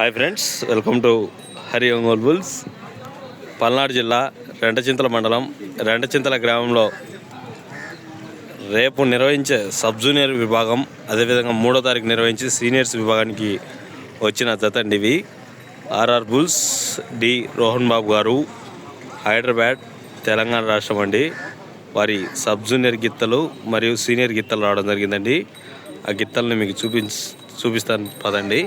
Hi friends welcome to Hari Ongole bulls. Palnadu జిల్లా రెండచింతల మండలం రెండచింతల గ్రామంలో రేపు నిర్వహించే సబ్ జూనియర్ విభాగం అదేవిధంగా మూడో తారీఖు నిర్వహించే సీనియర్స్ విభాగానికి వచ్చిన జత అండి ఇవి RR bulls D Rohan Babu garu Hyderabad Telangana రాష్ట్రం అండి. వారి సబ్ జూనియర్ గిత్తలు మరియు సీనియర్ గిత్తలు రావడం జరిగిందండి. ఆ గిత్తల్ని మీకు చూపించ చూపిస్తాను పదండి.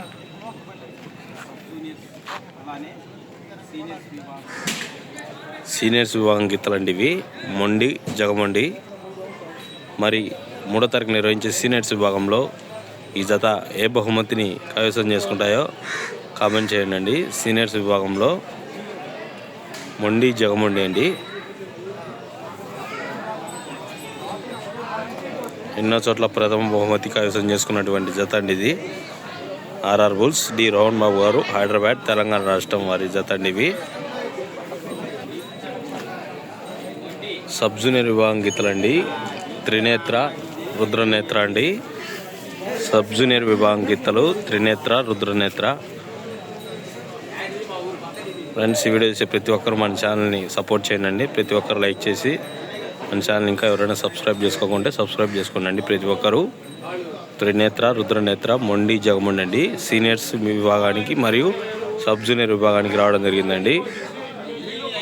సీనియర్స్ విభాగం గీతలండి ఇవి మొండి జగమండి. మరి మూడో తారీఖు నిర్వహించే సీనియర్స్ విభాగంలో ఈ జత ఏ బహుమతిని కైవసం చేసుకుంటాయో కామెంట్ చేయండి అండి సీనియర్స్ విభాగంలో మొండి జగమండి అండి. ఎన్నో చోట్ల ప్రథమ బహుమతి కైవసం చేసుకున్నటువంటి జత అండి ఇది. RR bulls D Rohan Babu garu Hyderabad Telangana రాష్ట్రం వారి జతండివి ఇవి. సబ్ జూనియర్ విభాగం గీతలండి. త్రినేత్ర రుద్రనేత్ర అండి. సబ్ జూనియర్ విభాగం గీతలు త్రినేత్ర రుద్రనేత్ర. ఫ్రెండ్స్ ఈ వీడియో చూసే ప్రతి ఒక్కరు మన ఛానల్ని సపోర్ట్ చేయండి. ప్రతి ఒక్కరు లైక్ చేసి మన ఛానల్ ఇంకా ఎవరైనా సబ్స్క్రైబ్ చేసుకోకుంటే సబ్స్క్రైబ్ చేసుకోండి ప్రతి ఒక్కరు. త్రినేత్ర రుద్రనేత్ర మొండి జగముండండి. సీనియర్స్ విభాగానికి మరియు సబ్ జూనియర్ విభాగానికి రావడం జరిగిందండి.